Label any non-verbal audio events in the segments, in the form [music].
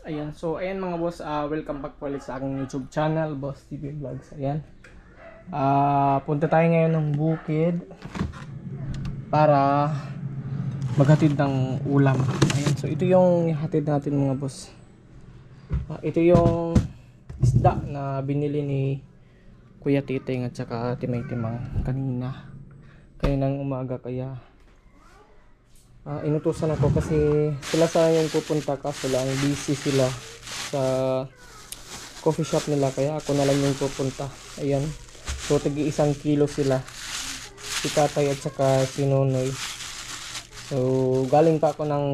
Ayan, so ayan mga boss, ah, welcome back po ulit sa aking YouTube channel, Boss TV Vlogs. Ayan. Ah, punta tayo ngayon ng bukid para maghatid ng ulam. Ayan, so ito yung hatid natin mga boss. Ah, ito yung isda na binili ni Kuya Titing at saka Timay Timang kanina. Kaninang umaga kaya Ah, inutusan ako kasi sila sa yung pupunta kaso lang busy sila sa coffee shop nila kaya ako na lang yung pupunta. Ayan. So tigi isang kilo sila. Si tatay at saka si Nonoy. So galing pa ako ng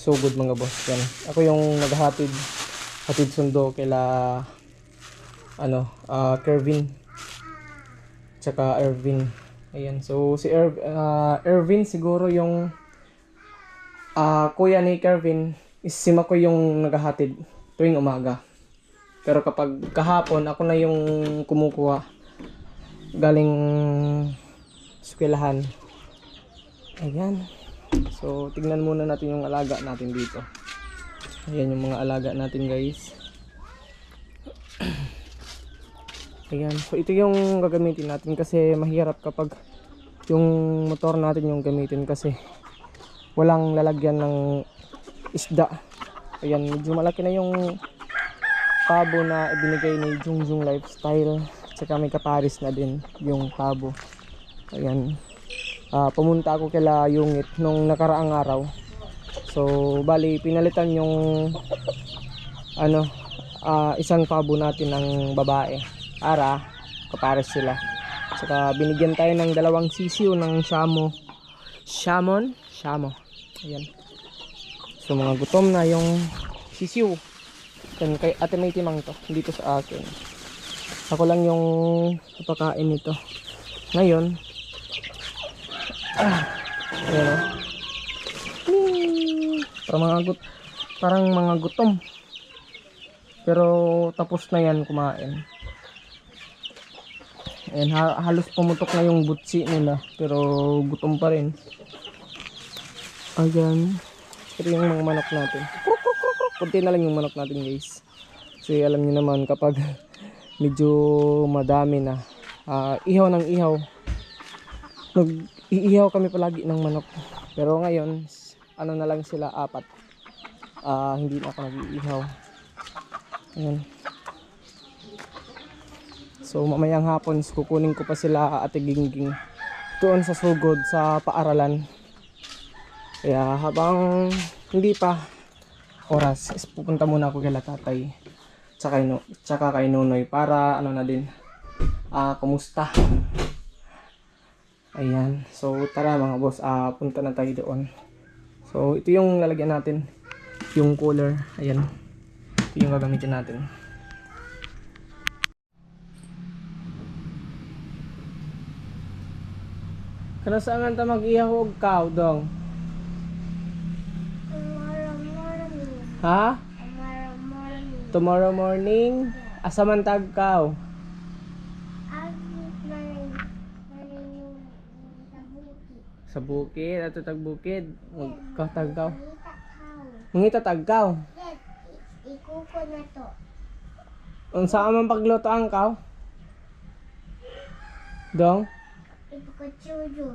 sugod mga boss yan. Ako yung naghatid hatid sundo kila ano, ah Kervin tsaka Ervin. Ayan. So si Erv, ah, Ervin siguro yung Ah, kuya ni Kervin, si Mako yung naghahatid tuwing umaga. Pero kapag kahapon, ako na yung kumukuha galing eskwelahan. Ayan. So, tignan muna natin yung alaga natin dito. Ayan yung mga alaga natin guys. [clears throat] Ayan. So, ito yung gagamitin natin kasi mahirap kapag yung motor natin yung gamitin kasi walang lalagyan ng isda. Ayan, medyo malaki na yung pabo na ibinigay ni Jungjung Lifestyle. Tsaka may kaparis na din yung pabo. Ayan. Ah, pumunta ako kila Yungit nung nakaraang araw. So, bali, pinalitan yung ano, ah, isang pabo natin ng babae. Para, kapares sila. Tsaka binigyan tayo ng dalawang sisiw ng shamo. Shamon? Shamo. Ayan. So mga gutom na yung sisiw. Yan kay ate may timang to. Dito sa akin. Ako lang yung napakain nito. Ngayon. Ah. Ayan o. Mga gut parang mga gutom. Pero tapos na yan kumain. Ayan, ha- halos pumutok na yung butsi nila. Pero gutom pa rin. Ayan. Ito yung mga manok natin. Kruk, kruk, kruk, kruk. Kunti na lang yung manok natin guys. Kasi alam niyo naman kapag [laughs] medyo madami na. ah, ihaw ng ihaw. Nag-iihaw kami palagi ng manok. Pero ngayon, ano na lang sila, apat. Ah, hindi na ako nag-iihaw. Ayan. So mamayang hapon, kukunin ko pa sila ate Gingging doon sa sugod sa paaralan. Kaya habang hindi pa oras, is pupunta muna ako kay tatay tsaka kay, no, tsaka kay Nonoy para ano na din, ah kumusta. Ayan, so tara mga boss, ah punta na tayo doon. So ito yung lalagyan natin, yung cooler, ayan. Ito yung gagamitin natin. Kano saan ta mag-ihaw og kaw dong? Tomorrow morning. Ha? Tomorrow morning. Tomorrow morning, asa man tag morning sa bukid. Ato tag bukid. Mag katag kaw. Kita kao. Mangita tag kaw. Yes, ikuko na to. Unsa man pagluto ang kaw? Dong? Ipakachuyo.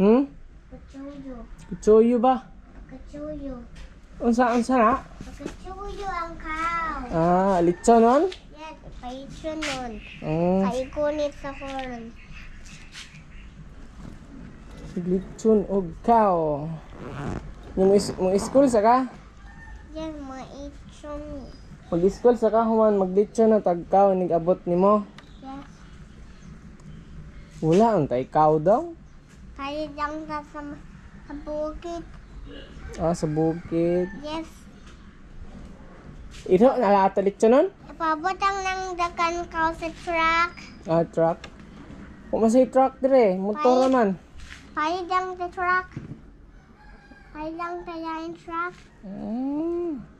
Hmm? Kachuyo. Kutsuyo ba? Kachuyo. Unsa unsa na? Kachuyo ang kao. Ah, litson nun? Yes, paitso nun. Mm, Kaikunit sa horn. litson og kaw. Yung is mo school sa ka? Yes, maitso ni. Mag-school sa ka human maglitson na tag kaw nig abot nimo. Wala untay kaw daw. Kaya lang sa, sa, sa bukid. Ah, sa bukid. Yes. Ito, nalata litson nun? Ipabot ang nang dakan kao sa truck. Ah, truck. Kung masay truck dire, motor Ay. naman. Kaya lang sa truck. Kaya lang yung truck. Mm.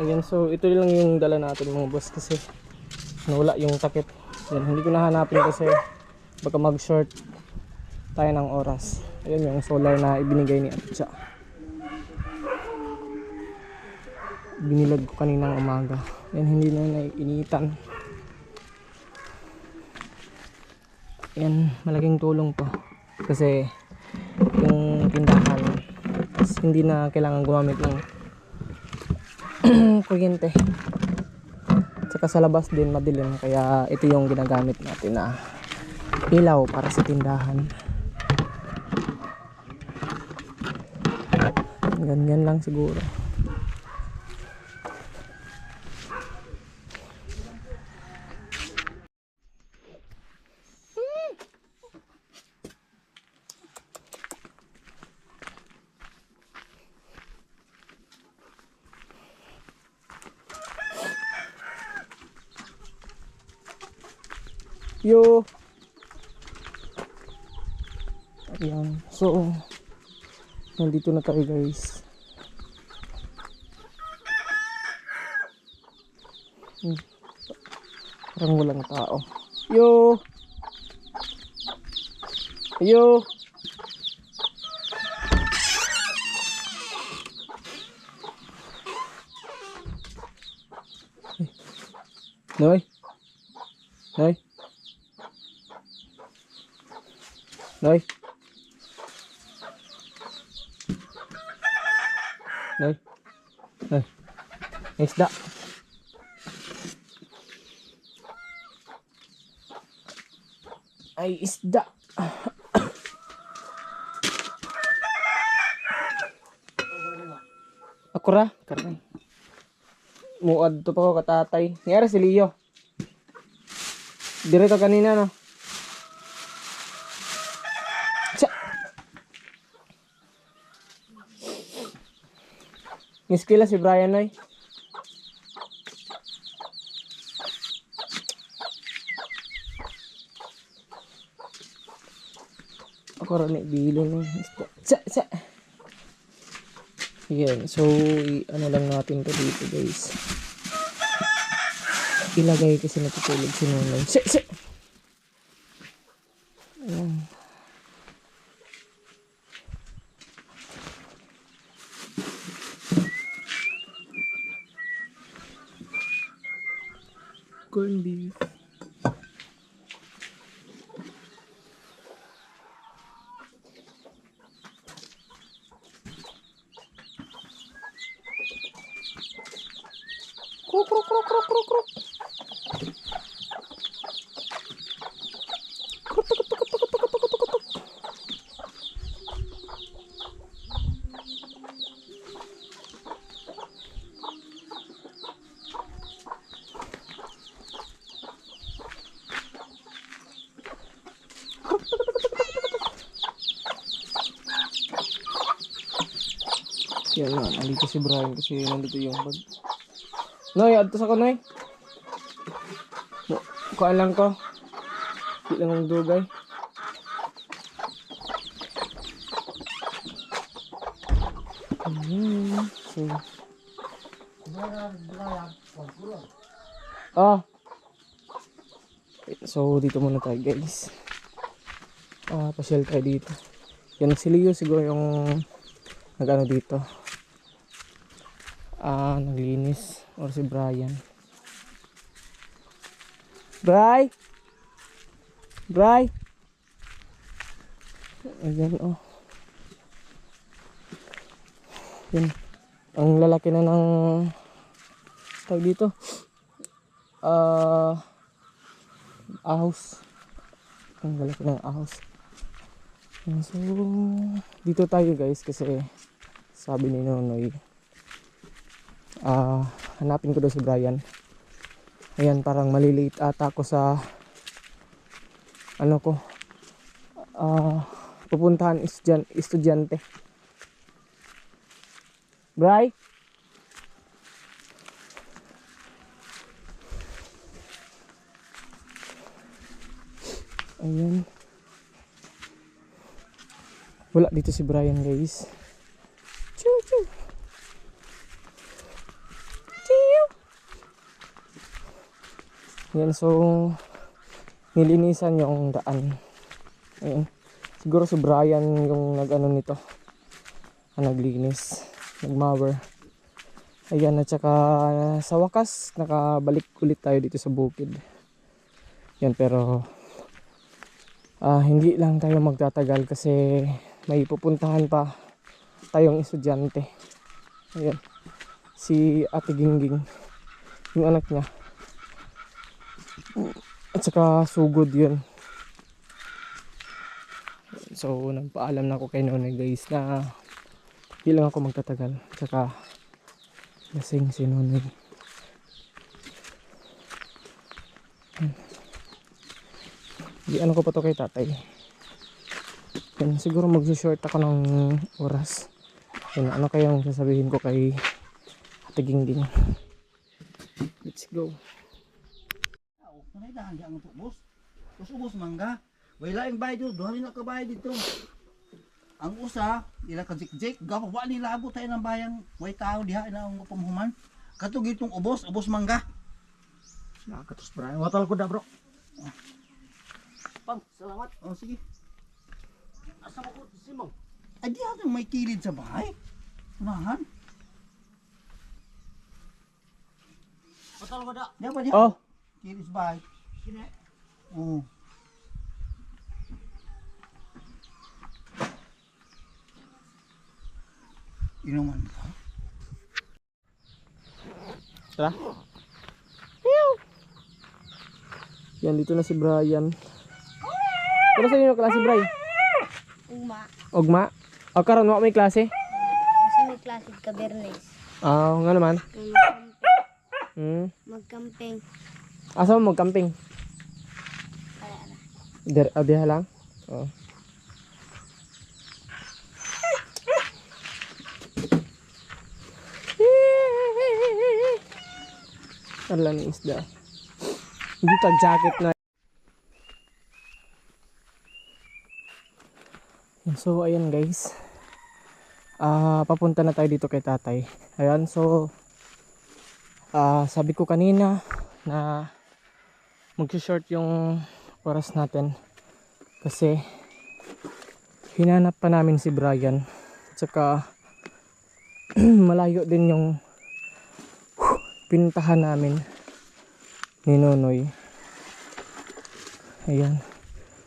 Ayan, so ito lang yung dala natin mga boss kasi nawala yung takip. Yan, hindi ko nahanapin kasi baka mag-short tayo ng oras. Ayun yung solar na ibinigay ni Atcha. Binilad ko kaninang umaga. Yan hindi na naiinitan. Yan, malaking tulong to. Kasi yung tindahan hindi na kailangan gumamit ng [clears throat] kuryente. Tsaka sa labas din madilim kaya ito yung ginagamit natin na ilaw para sa tindahan. Ganyan lang siguro. Yo. Ayan. So, nandito na tayo guys. Hmm. Parang walang tao. Yo. Yo. Noy. Noy. Noy. Noy. Noy. Isda. Ay, isda. Ako ra, karay. Muad to pa ko katatay. Ngayari si Leo. Dire ka kanina no. Miss kila si Brian ay. Ako rin ni bilo na. Tsa, tsa. Yan. So, ano lang natin to dito guys. Ilagay kasi natutulog si Nunay. Si, si. kruk kruk kruk kruk kruk. jalan nanti kasih berani kasih nanti tuh yang bagus. Noy, adto sa ko, Noy. Mo- Kuhaan lang ko. Di lang ang dugay. Ayan. So. Ah. So, dito muna tayo, guys. Ah, pasyal tayo dito. Yan si Leo siguro yung nag-ano dito. Ah, naglinis. Or si Brian. Bry! Bry! Ayan, oh. Yan. Ang lalaki na ng tawag dito. Ah, ahos. Ang lalaki ng ahos. So, dito tayo guys kasi sabi ni Nonoy ah hanapin ko daw si Brian. Ayan parang malilate ata ako sa ano ko ah pupuntahan estudyan, estudyante. Bry ayan. Wala dito si Brian guys Yan, so nilinisan yung daan Ayun. Siguro si Brian yung nag-ano nito. Ang naglinis. Nagmower. Ayan, at saka sa wakas, nakabalik ulit tayo dito sa bukid. Yan, pero ah, hindi lang tayo magtatagal kasi may pupuntahan pa tayong estudyante. Ayan. Si Ate Gingging. Yung anak niya. At saka sugod yun. So, nagpaalam na ako kay Nonoy guys na hindi lang ako magtatagal. Tsaka, lasing si Nonoy. Hmm. Di ano ko pa to kay tatay. Yan, siguro mag-short ako ng oras. Yan, ano kayang sasabihin ko kay Ate Gingging. Let's go. Dahan di ang ubos. Tapos ubos mangga. Wala yung bayad dito, duha na kabayad dito. Ang usa, ila ka jik-jik, gawa wa nila abot tayo ng bayang way tao diha na ang pamhuman. Katog itong ubos, ubos mangga. Nakatus bro. Watal ko da bro. Pang, salamat. Oh, sige. Asa mo ko si Mong? Ay, di ako may kilid sa bahay. Unahan. Watal ko da. Di ba di? Oh, Kilid sa bahay. Sine. Oo. Inuman ka? tara. Yan, dito na si Brian. Ano sa inyo klase, Brian? Uma. Ogma? O karon mo may klase? Kasi may klase ka Bernes. Ah, nga naman. Magcamping. Hmm. Magcamping. Asa mo mag-camping? Der, ah, diha lang? Oh. Ala ni isda. Hindi tag jacket na. So ayan guys. Ah, papunta na tayo dito kay tatay. Ayan, so ah sabi ko kanina na mag-short yung oras natin. Kasi hinanap pa namin si Brian. Tsaka [clears throat] malayo din yung pinuntahan namin ni Nonoy. Ayan.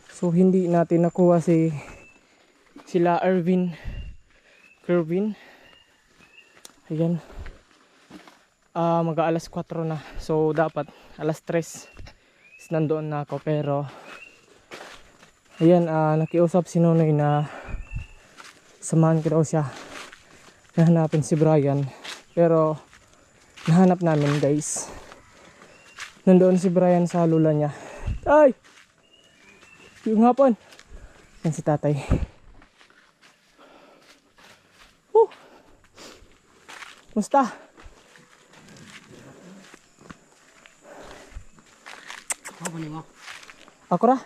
So hindi natin nakuha si sila Ervin Kervin ayan. Ah mag alas 4 na. So dapat alas 3 is nandoon na ako pero ayan ah nakiusap si Nonoy na samahan ko daw siya. Nahanapin si Brian pero nahanap namin guys. Nandoon si Brian sa lula niya. Ay! Yung hapon. Yan si tatay. Whew. Musta? Ako ni mo. Ako ra?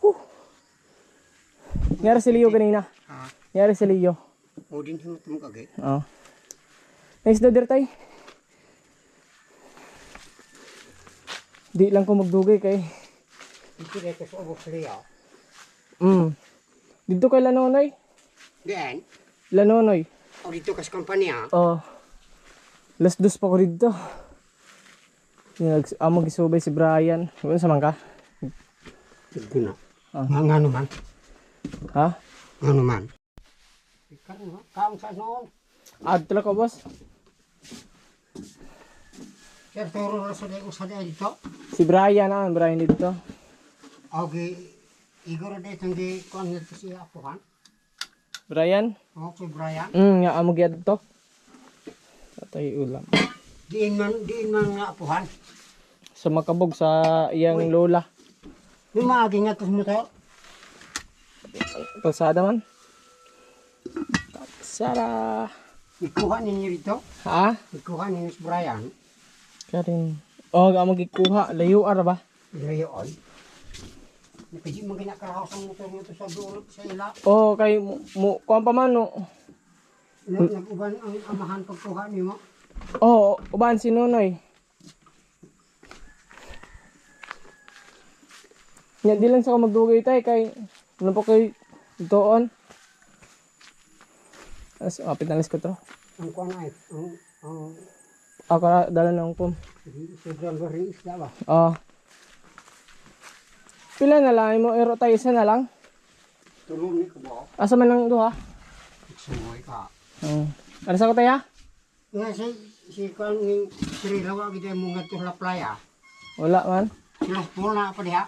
Whew. Nangyari si Leo kanina. Ha. Nangyari si Leo. O din himot mo kagay. Oo. Nice daw tay. Di lang ko magdugay kay. Ito dito sa ubos liya. Mm. Dito kay Lanonoy. Diyan. Lanonoy. O dito kas kompanya. Oh. Last dos pa ko dito. Nag ah, magisubay si Brian. Ano sa man ka? Guna. Ah. Nga nga naman. Ha? Nga naman. Kaong sa noon. Ad tala ko boss. Sir, turo na sa liya sa dito. Si Brian ah, Brian dito. O gi. Igor dito gi kuan nito siya apuhan. Brian? O si Brian. Mm, nga amo gyud to. Patay ulam. Diin man, diin man nga apuhan. Sa makabog sa iyang lola. Yung mga gingatos mo to. Pasada man. Sara. Ikuha ninyo dito. Ha? Ikuha ninyo si Brian. Karin. Oh, ga magikuha. Layo ara ba? Ngayon. Napili mo ginakaraos ang motor mo sa dulo sa ila. Oh, kay mo, mo kuan pa man no. Nag- Nag-uban ang amahan pagkuha niyo mo. Oh, uban si Nonoy. Nya di lang sa ko magdugay tay kay ano pa kay doon. As oh, pinalis ko to. Ang kuha na eh. Ang, ang, Ako na dala ng pum. sobrang garing isda ba? Oh. Pila na lang mo ero tayo isa na lang. Tulong ni ko ba? Asa man ang duha? Sumoy ka. Hmm. Ano sa ko tayo? Nga si, si kuha ng Sri Lawa kita mong nga to la playa. Wala man. Sila pula na pa diha.